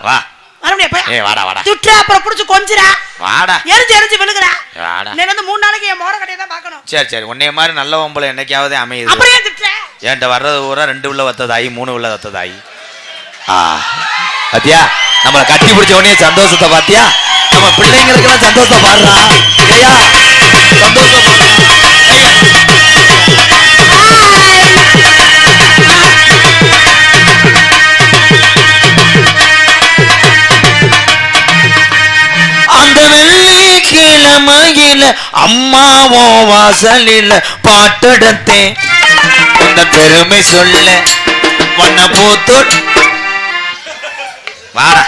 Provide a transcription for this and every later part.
வா. ஏய் வாடா வாடா. துட்டுற அப்புறம் புடிச்சு கொஞ்சிரா வாடா. எரிஞ்சு எரிஞ்சு விழுகுறா வாடா. வந்து மூணு நாளைக்கு என் மோர கடையை தான் பார்க்கணும். சரி சரி. உன்னைய மாதிரி நல்ல பொம்பளை என்னைக்காவது அமையுது. திட்டுற? என்கிட்ட வர்றது பூரா ரெண்டு உள்ள வத்ததாயி மூணு உள்ள வத்ததாயி ஆ. பாத்தியா? நம்மளை கட்டி பிடிச்ச உடனே சந்தோஷத்தை பாத்தியா? நம்ம பிள்ளைங்களுக்கெல்லாம் சந்தோஷத்தை பாடுறா இல்லையா சந்தோஷம் அம்மாவோ வாசலில பாட்டெடுத்தேன். உங்க பெருமை சொல்ல வண்ண பூத்தோ வாடா.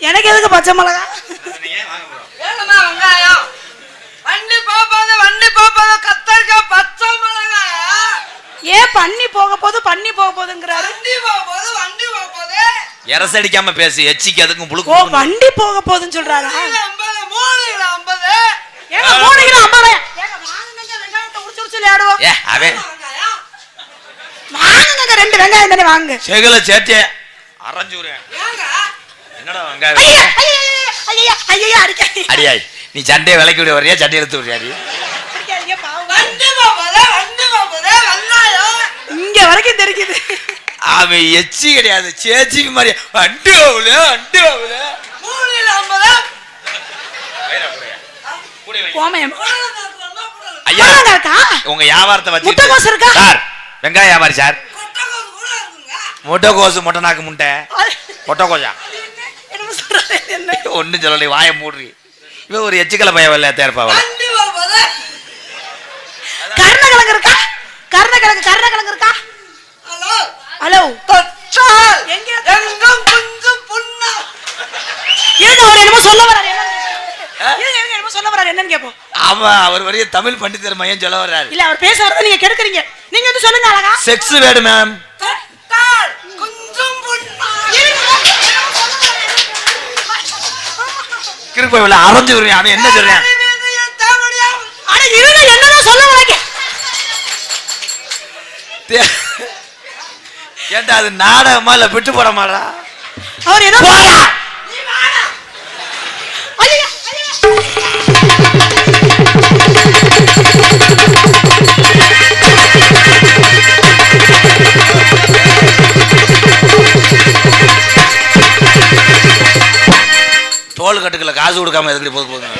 எனக்கு எதுக்கு பச்சை மிளகா? வெங்காயம்? வண்டி போகாத வண்டி போகாத கத்தரிக்காய் பச்சை மிளகாய்? ஏன் பண்ணி போக போது பண்ணி போக போதுங்கிறாரு வண்டி போகும்போது வண்டி போகும்போது எரசடிக்காம பேசு எச்சிக்கு அதுக்கும் ஓ புழுக்கு வண்டி போக போதுன்னு சொல்றாரா? ஏங்க மூணு கிலோ ஐம்பது ஏங்க வாங்குங்க வெங்காயத்தை உரிச்சு உரிச்சு விளையாடுவோம். ஏ அவன். வெங்காயம் வாங்குங்க ரெண்டு வெங்காயம் தானே வாங்க. செகுல சேட்டே அரைஞ்சுறேன் ஏங்க? என்னடா வெங்காயம் ஐயா ஐயா அடிக்காதீங்க அடியாய் நீ சண்டையை விலைக்கு விட வரியா சண்டை எடுத்து விடுறியாடி இங்க வரைக்கும் தெரிக்குது. அவன் எச்சி கிடையாது. சேச்சிக்கு மாதிரி. மூணு கிலோ ஐம்பது? கோமயம் ஐயா உங்க வியாபாரத்தை வச்சு? சார் வெங்காய வியாபாரி சார். முட்டைக்கோசு முட்டை நாக்கு முட்டை. முட்டைக்கோசா ஒன்றும் சொல்லலை வாயை மூடுறி. இவன் ஒரு எச்சுக்கலை பையன் வரல தேர்ப்பாவல என்னமோ சொல்ல வராரு என்னன்னு இருங்க இருங்க என்னமோ சொல்ல வராரு என்னன்னு கேப்போம் அவன் அவர் வரைய தமிழ் பண்டிதர் மையம் சொல்ல வர்றாரு. இல்ல அவர் பேச வரத நீங்க கெடுக்குறீங்க. நீங்க வந்து சொல்லுங்க அழகா. செக்ஸ் வேடு மேம் புண்ணா கிருப்பையில் அரைஞ்சு வருவேன். அவன் என்ன சொல்றேன்? இருங்க என்னதான் சொல்ல வராங்க? ஏன்டா அது நாடகமா இல்ல விட்டு போட மாடா அவர் ஏதோ தோல் கட்டுக்கல காசு கொடுக்காம எதுக்கு போது போதும்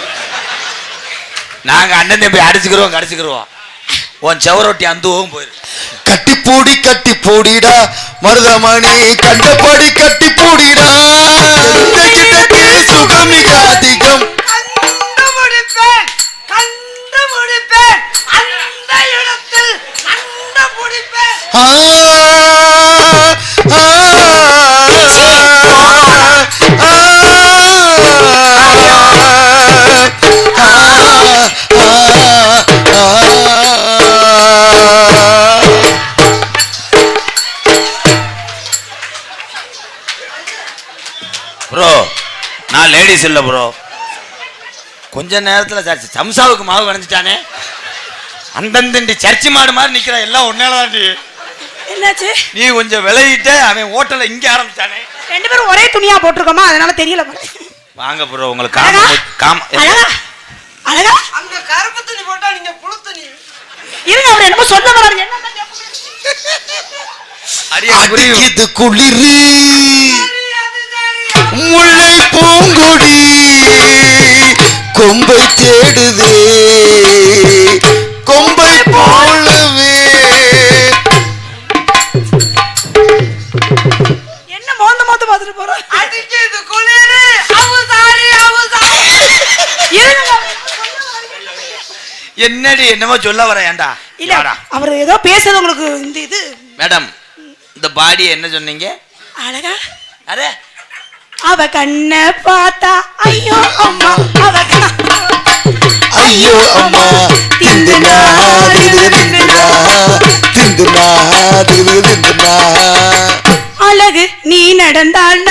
நாங்க அண்ணன் தம்பி அடிச்சுக்கிறோம் கடிச்சுக்கிறோம் உன் செவரொட்டி அந்துவும் போயிரு. கட்டி பூடி கட்டி பூடிடா. மருதமணி கண்டபடி கட்டி பூடிடா. சுகம் மிக அதிகம். ஆ, லேடிஸ் இல்ல ப்ரோ கொஞ்ச நேரத்துல சர்ச் சம்சாவுக்கு மாவு கணைஞ்சிட்டானே அந்தந்தண்டி சர்ச்சி மாடு மாதிரி நிக்கிற எல்லாம் ஒன்னேலதாண்டி என்னாச்சு? நீ கொஞ்சம் விளையிட்ட அவன் ஓட்டல இங்க ஆரம்பிச்சானே. ரெண்டு பேரும் ஒரே துணியா போட்டிருக்கோமா? அதனால தெரியல. வாங்க ப்ரோ உங்களுக்கு காம காம அழகா? அழகா? அங்க கருப்பு துணி போட்டா நீங்க புழு துணி. இருங்க அவர் என்னமோ சொல்ல வராரு என்ன அடிக்குது குளிரு. கொம்பை தேடுதே. கொம்பை போலவே. என்ன மோந்த குளிரு. அவு சாரி அவு சாரி. இருங்க. அவர் என்னமோ சொல்ல வராரு. என்னடி என்னமோ சொல்ல வர ஏன்டா இல்ல வாடா. அவர் ஏதோ பேசுறது உங்களுக்கு இந்த இது. மேடம் இந்த பாடி என்ன சொன்னீங்க? அழகா அரே அவ கண்ண பார்த்தா ஐயோ அம்மா. அவ ஐயோ அம்மா. திந்துனா திந்துனா திந்து திந்துனா அழகு நீ நடந்தால்